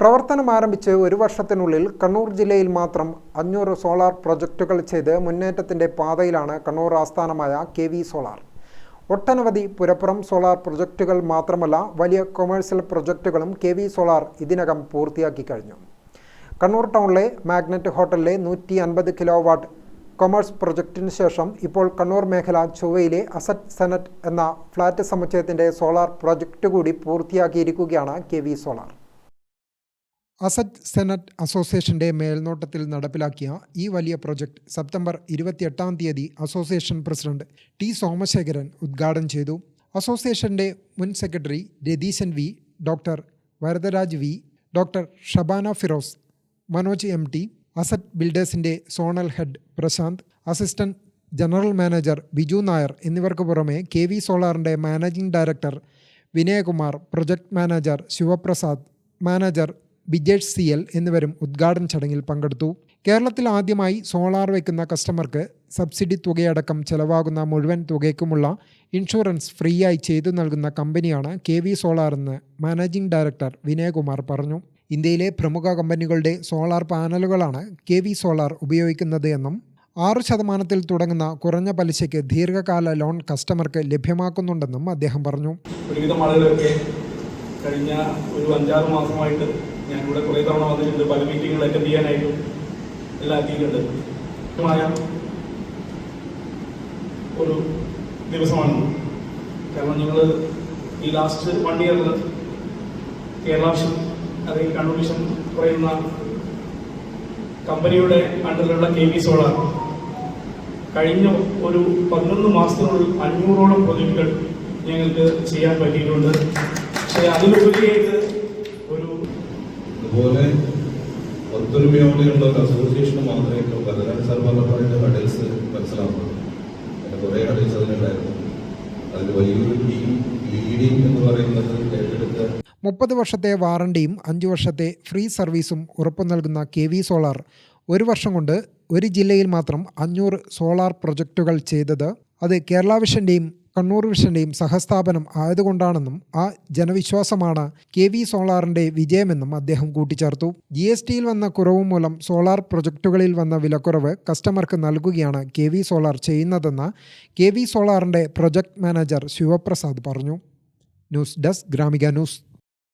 പ്രവർത്തനം ആരംഭിച്ച് ഒരു വർഷത്തിനുള്ളിൽ കണ്ണൂർ ജില്ലയിൽ മാത്രം അഞ്ഞൂറ് സോളാർ പ്രൊജക്റ്റുകൾ ചെയ്ത് മുന്നേറ്റത്തിന്റെ പാതയിലാണ് കണ്ണൂർ ആസ്ഥാനമായ കെ വി സോളാർ. ഒട്ടനവധി പുരപ്പുറം സോളാർ പ്രൊജക്റ്റുകൾ മാത്രമല്ല വലിയ കൊമേഴ്സ്യൽ പ്രൊജക്റ്റുകളും കെ വി സോളാർ ഇതിനകം പൂർത്തിയാക്കി കഴിഞ്ഞു. കണ്ണൂർ ടൗണിലെ മാഗ്നറ്റ് ഹോട്ടലിലെ നൂറ്റി അൻപത് കിലോ വാട്ട് കൊമേഴ്സ് പ്രൊജക്റ്റിന് ശേഷം ഇപ്പോൾ കണ്ണൂർ മേഖല ചൊവ്വയിലെ അസറ്റ് സെനറ്റ് എന്ന ഫ്ലാറ്റ് സമുച്ചയത്തിന്റെ സോളാർ പ്രൊജക്റ്റ് കൂടി പൂർത്തിയാക്കിയിരിക്കുകയാണ് K V solar. Asset senate അസോസിയേഷന്റെ മേൽനോട്ടത്തിൽ നടപ്പിലാക്കിയ ഈ വലിയ പ്രൊജക്ട് സെപ്റ്റംബർ ഇരുപത്തിയെട്ടാം തീയതി അസോസിയേഷൻ പ്രസിഡന്റ് ടി സോമശേഖരൻ ഉദ്ഘാടനം ചെയ്തു. അസോസിയേഷന്റെ മുൻ secretary Ratheeshan V doctor Varadaraj V doctor Shabana Firoz Manoj M T asset ബിൽഡേഴ്സിന്റെ zonal head Prashanth assistant general manager Biju Nair എന്നിവർക്ക് പുറമെ K V സോളാറിന്റെ managing director Vinayakumar project manager Sivaprasad manager Bijesh C L എന്നിവരും ഉദ്ഘാടന ചടങ്ങിൽ പങ്കെടുത്തു. കേരളത്തിൽ ആദ്യമായി solar വയ്ക്കുന്ന കസ്റ്റമർക്ക് സബ്സിഡി തുകയടക്കം ചെലവാകുന്ന മുഴുവൻ തുകയ്ക്കുമുള്ള ഇൻഷുറൻസ് ഫ്രീയായി ചെയ്തു നൽകുന്ന കമ്പനിയാണ് കെ വി സോളാർ എന്ന് മാനേജിംഗ് ഡയറക്ടർ വിനയകുമാർ പറഞ്ഞു. ഇന്ത്യയിലെ പ്രമുഖ കമ്പനികളുടെ സോളാർ പാനലുകളാണ് കെ വി സോളാർ ഉപയോഗിക്കുന്നത് എന്നും ആറ് ശതമാനത്തിൽ തുടങ്ങുന്ന കുറഞ്ഞ പലിശയ്ക്ക് ദീർഘകാല ലോൺ കസ്റ്റമർക്ക് ലഭ്യമാക്കുന്നുണ്ടെന്നും അദ്ദേഹം പറഞ്ഞു. ആളുകളൊക്കെ കഴിഞ്ഞ ഒരു അഞ്ചാറ് മാസമായിട്ട് ഞാനിവിടെ കുറേ തവണ വന്നിട്ടുണ്ട്. പല മീറ്റിങ്ങുകൾ അറ്റൻഡ് ചെയ്യാനായിട്ടും എല്ലാം എത്തിയിട്ടുണ്ട്. ഒരു ദിവസമാണ്. കാരണം ഞങ്ങൾ ഈ ലാസ്റ്റ് വൺ ഇയറിൽ കേരള വിഷൻ അല്ലെങ്കിൽ കണ്ണൂർ വിഷൻ പറയുന്ന കമ്പനിയുടെ അണ്ടറിലുള്ള കെ വി സോളാർ കഴിഞ്ഞ ഒരു പതിനൊന്ന് മാസത്തിനുള്ളിൽ അഞ്ഞൂറോളം പ്രൊജക്റ്റുകൾ ഞങ്ങൾക്ക് ചെയ്യാൻ പറ്റിയിട്ടുണ്ട്. പക്ഷേ അതിലുപരിയായിട്ട് അതുപോലെ ഒത്തൊരുമയോടെയുള്ള ഒരു അസോസിയേഷൻ മാത്രമേ ഇപ്പോൾ വരദാൻ സാർ പറഞ്ഞപ്പോഴത്തെ ഹഡൽസ് മനസ്സിലാവുള്ളൂ. കുറേ ഹഡൽസ് അതിനുണ്ടായിരുന്നു അതിൽ വലിയൊരു ടീം ലീഡിങ് എന്ന് പറയുന്നത് ഏറ്റെടുത്ത് മുപ്പത് വർഷത്തെ വാറണ്ടിയും അഞ്ച് വർഷത്തെ ഫ്രീ സർവീസും ഉറപ്പു നൽകുന്ന കെ വി സോളാർ ഒരു വർഷം കൊണ്ട് ഒരു ജില്ലയിൽ മാത്രം അഞ്ഞൂറ് സോളാർ പ്രൊജക്റ്റുകൾ ചെയ്തത് അത് കേരള വിഷന്റെയും കണ്ണൂർ വിഷന്റെയും സഹസ്ഥാപനം ആയതുകൊണ്ടാണെന്നും ആ ജനവിശ്വാസമാണ് കെ വി സോളാറിന്റെ വിജയമെന്നും അദ്ദേഹം കൂട്ടിച്ചേർത്തു. ജി എസ് ടിയിൽ വന്ന കുറവ് മൂലം സോളാർ പ്രൊജക്റ്റുകളിൽ വന്ന വിലക്കുറവ് കസ്റ്റമർക്ക് നൽകുകയാണ് കെ വി സോളാർ ചെയ്യുന്നതെന്ന് കെ വി സോളാറിന്റെ പ്രൊജക്ട് മാനേജർ ശിവപ്രസാദ് പറഞ്ഞു. News desk Gramika news.